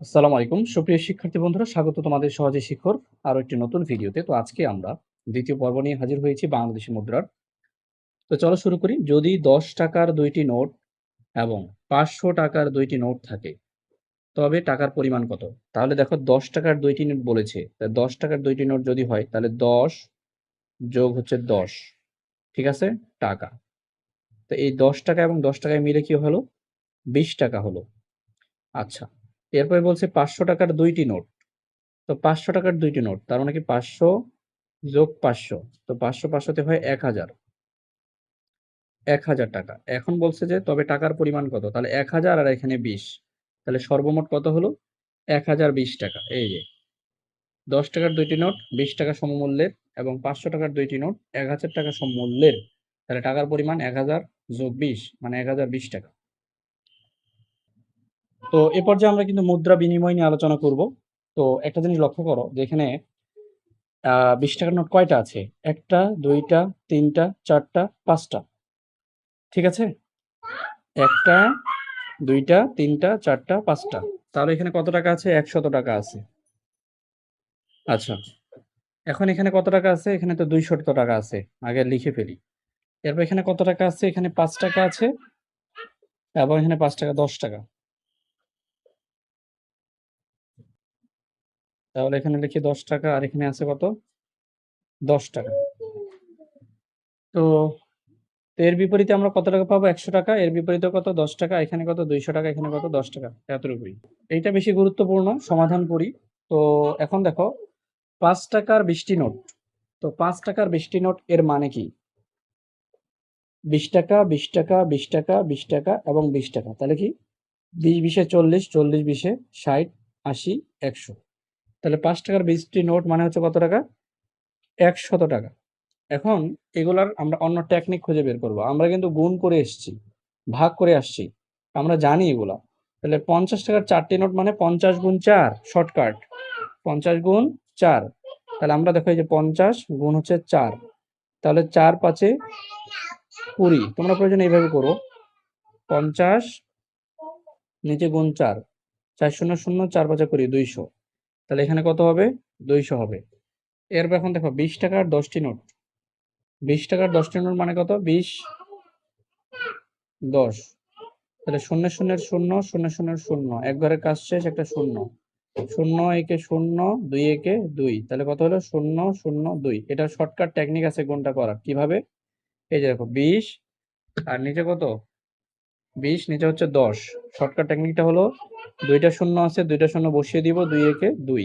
আসসালামু আলাইকুম। সুপ্রিয় শিক্ষার্থী বন্ধুরা, স্বাগত তোমাদের সহজে শিক্ষর আরও একটি নতুন ভিডিওতে। তো আজকে আমরা দ্বিতীয় পর্ব নিয়ে হাজির হয়েছি বাংলাদেশি মুদ্রার। তো চলো শুরু করি। যদি দশ টাকার দুইটি নোট এবং পাঁচশো টাকার দুইটি নোট থাকে, তবে টাকার পরিমাণ কত? তাহলে দেখো দশ টাকার দুইটি নোট বলেছে। তা দশ টাকার দুইটি নোট যদি হয়, তাহলে দশ যোগ হচ্ছে দশ। ঠিক আছে? টাকা। তো এই দশ টাকা এবং দশ টাকায় মিলে কি হলো? বিশ টাকা হলো। আচ্ছা। এরপরে বলছে পাঁচশো টাকার দুইটি নোট। তো পাঁচশো টাকার দুইটি নোট, তার মানে কি পাঁচশো যোগ পাঁচশো, তো পাঁচশো পাঁচশোতে হয় এক হাজার। এক হাজার টাকা। এখন বলছে যে তবে টাকার পরিমাণ কত? তাহলে এক হাজার আর এখানে বিশ। তাহলে সর্বমোট কত হলো? এক হাজার বিশ টাকা। এই যে, দশ টাকার দুইটি নোট, বিশ টাকা সমমূল্যের এবং পাঁচশো টাকার দুইটি নোট, এক হাজার টাকা সমমূল্যের। তাহলে টাকার পরিমাণ এক হাজার যোগ বিশ মানে এক হাজার বিশ টাকা। তো এ পর্যায়ে আমরা কিন্তু মুদ্রা বিনিময় নিয়ে আলোচনা করব। তো একটা জিনিস লক্ষ্য করো যে এখানে বিশ টাকার নোট কয়টা আছে? একটা, দুইটা, তিনটা, চারটা, পাঁচটা। ঠিক আছে? একটা, দুইটা, তিনটা, চারটা, পাঁচটা। তাহলে এখানে কত টাকা আছে? একশত টাকা আছে। আচ্ছা। এখন এখানে কত টাকা আছে? এখানে তো দুইশত টাকা আছে। আগে লিখে ফেলি। এরপর এখানে কত টাকা আছে? এখানে পাঁচ টাকা আছে। এবং এখানে পাঁচ টাকা, দশ টাকা। তাহলে এখানে লিখি দশ টাকা, আর এখানে আছে কত? দশ টাকা। তো এর বিপরীতে আমরা কত টাকা পাবো? একশো টাকা। এর বিপরীতে কত? দশ টাকা। এখানে কত? দুইশো টাকা। এখানে কত? দশ টাকা। এতটুকুই। এইটা বেশি গুরুত্বপূর্ণ। সমাধান করি। তো এখন দেখো, পাঁচ টাকার বিশটি নোট। তো পাঁচ টাকার বিশটি নোট এর মানে কি? বিশ টাকা বিশ টাকা বিশ টাকা বিশ টাকা এবং বিশ টাকা। তাহলে কি? বিশ, বিশে চল্লিশ চল্লিশ, বিশে ষাট, আশি, একশো। তাহলে পাঁচ টাকার বিশটি নোট মানে হচ্ছে কত টাকা? একশত টাকা। এখন এগুলার আমরা অন্য টেকনিক খুঁজে বের করব। আমরা কিন্তু গুণ করে এসেছি, ভাগ করে আসছি, আমরা জানি এগুলা। তাহলে পঞ্চাশ টাকার চারটি নোট মানে পঞ্চাশ গুণ চার শর্টকাট পঞ্চাশ গুণ চার। তাহলে আমরা দেখো এই যে পঞ্চাশ গুণ হচ্ছে চার। তাহলে চার পাঁচে কুড়ি। তোমরা প্রয়োজন এইভাবে করো। পঞ্চাশ নিচে গুণ চার। চার শূন্য শূন্য, চার পাঁচে কুড়ি, দুইশো। তাহলে এখানে কত হবে? দুইশো হবে। এরপর এখন দেখো, বিশ টাকার দশটি নোট। বিশ টাকার দশটি নোট মানে কত? বিশ দশ। তাহলে শূন্য শূন্যের শূন্য শূন্য শূন্যের শূন্য। এক ঘরের কাজ শেষ, একটা শূন্য। শূন্য একে শূন্য, দুই একে দুই। তাহলে কত হলো? শূন্য শূন্য দুই। এটা শর্টকাট টেকনিক আছে গুণটা করার। কীভাবে? এই যে দেখো, বিশ আর নিচে কত? বিশ, নিচে হচ্ছে দশ। শর্টকাট টেকনিকটা হলো দুইটা শূন্য আছে, দুইটা শূন্য বসিয়ে দিব, দুই একে দুই।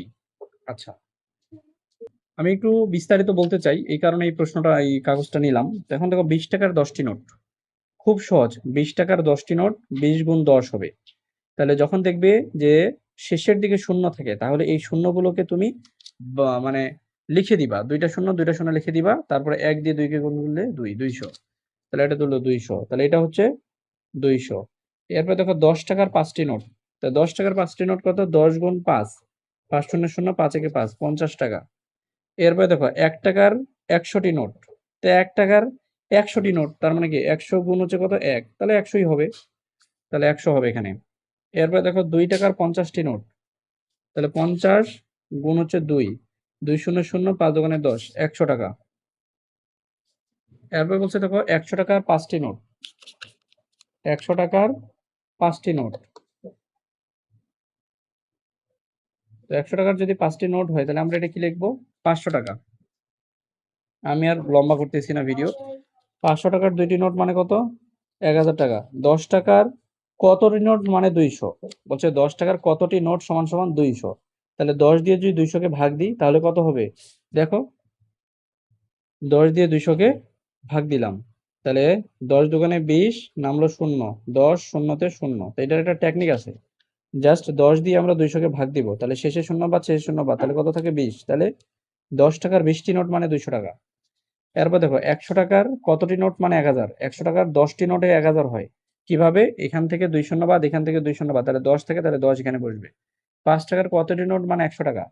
আচ্ছা। আমি একটু বিস্তারিত বলতে চাই, এই কারণে এই প্রশ্নটা, এই কাগজটা নিলাম। এখন দেখো, বিশ টাকার দশটি নোট। খুব সহজ, বিশ টাকার দশটি নোট, বিশ গুণ দশ হবে। তাহলে যখন দেখবে যে শেষের দিকে শূন্য থাকে, তাহলে এই শূন্যগুলোকে তুমি মানে লিখে দিবা। দুইটা শূন্য দুইটা শূন্য লিখে দিবা, তারপরে এক দিয়ে দুইকে গুণ করলে দুই, দুইশো। তাহলে এটা তুললো দুইশো। তাহলে এটা হচ্ছে দুইশো। এরপর দেখো দশ টাকার পাঁচটি নোট। তা দশ টাকার পাঁচটি নোট কত? দশ গুণ পাঁচ। পাঁচ শূন্য শূন্য, পাঁচ একে পাঁচ, পঞ্চাশ টাকা। এরপরে দেখো এক টাকার একশোটি নোট। তো এক টাকার একশোটি নোট, তার মানে কি একশো গুণ হচ্ছে কত? এক। তাহলে একশোই হবে। তাহলে একশো হবে এখানে। এরপরে দেখো দুই টাকার পঞ্চাশটি নোট। তাহলে পঞ্চাশ গুণ হচ্ছে দুই। দুই শূন্য শূন্য, পাঁচ দোকানে দশ, একশো টাকা। এরপরে বলছে দেখো একশো টাকার পাঁচটি নোট। একশো টাকার পাঁচটি নোট। তো একশো টাকার যদি পাঁচটি নোট হয়, তাহলে আমরা এটা কি লিখব? পাঁচশো টাকা। আমি আর লম্বা করতেছি না ভিডিও পাঁচশো টাকার দুইটি নোট মানে কত? এক হাজার টাকা। দশ টাকার কতটি নোট মানে দুইশো? বলছে দশ টাকার কতটি নোট সমান সমান দুইশো? তাহলে দশ দিয়ে যদি দুইশোকে ভাগ দিই, তাহলে কত হবে? দেখো, দশ দিয়ে দুইশোকে ভাগ দিলাম। তাহলে দশ দোকানে বিশ নামলো শূন্য। দশ শূন্যতে শূন্য। তো এটার একটা টেকনিক আছে। জাস্ট দশ দিয়ে আমরা দুইশোকে ভাগ দিব। তাহলে শেষে শূন্য বা শেষে শূন্য বা, তাহলে কত থাকে বিশ? তাহলে দশ টাকার বিশটি নোট মানে দুইশো টাকা। এরপর দেখো, একশো টাকার কতটি নোট মানে এক হাজার? একশো টাকার দশটি নোটে এক হাজার হয়। কীভাবে? এখান থেকে দুই শূন্য বাদ, এখান থেকে দুই শূন্য বাদ। তাহলে দশ থেকে তাহলে দশ এখানে বসবে। পাঁচ টাকার কতটি নোট মানে একশো টাকা?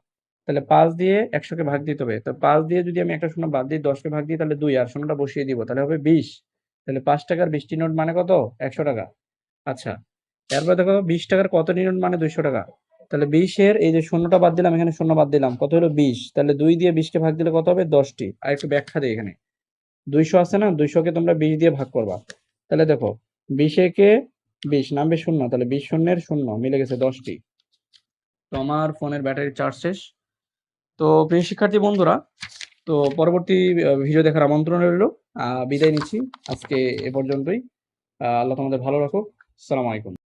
তাহলে পাঁচ দিয়ে একশোকে ভাগ দিতে হবে। তো পাঁচ দিয়ে যদি আমি একটা শূন্য বাদ দিই দশকে ভাগ দিই, তাহলে দুই, আর শূন্যটা বসিয়ে দিব, তাহলে হবে বিশ। তাহলে পাঁচ টাকার বিশটি নোট মানে কত? একশো টাকা। আচ্ছা এরপর দেখো বিশ টাকার কতটি নোট মানে দুইশো টাকা? তাহলে বিশের এই যে শূন্যটা বাদ দিলাম, এখানে শূন্য বাদ দিলাম, কত হলো বিশ? তাহলে দুই দিয়ে বিশকে ভাগ দিলে কত হবে? দশটি আর একটু ব্যাখ্যা দিই এখানে। দুইশো আছে না? দুইশোকে তোমরা বিশ দিয়ে ভাগ করবা। তাহলে দেখো, বিশে কে? বিশ, নামবে শূন্য। তাহলে বিশ শূন্যের শূন্য, মিলে গেছে দশটি তো আমার ফোনের ব্যাটারি চার্জ শেষ। তো প্রিয় শিক্ষার্থী বন্ধুরা, তো পরবর্তী ভিডিও দেখার আমন্ত্রণ রইল। বিদায় নিচ্ছি। আজকে এ পর্যন্তই। আল্লাহ তোমাদের ভালো রাখুক। আসসালামু আলাইকুম।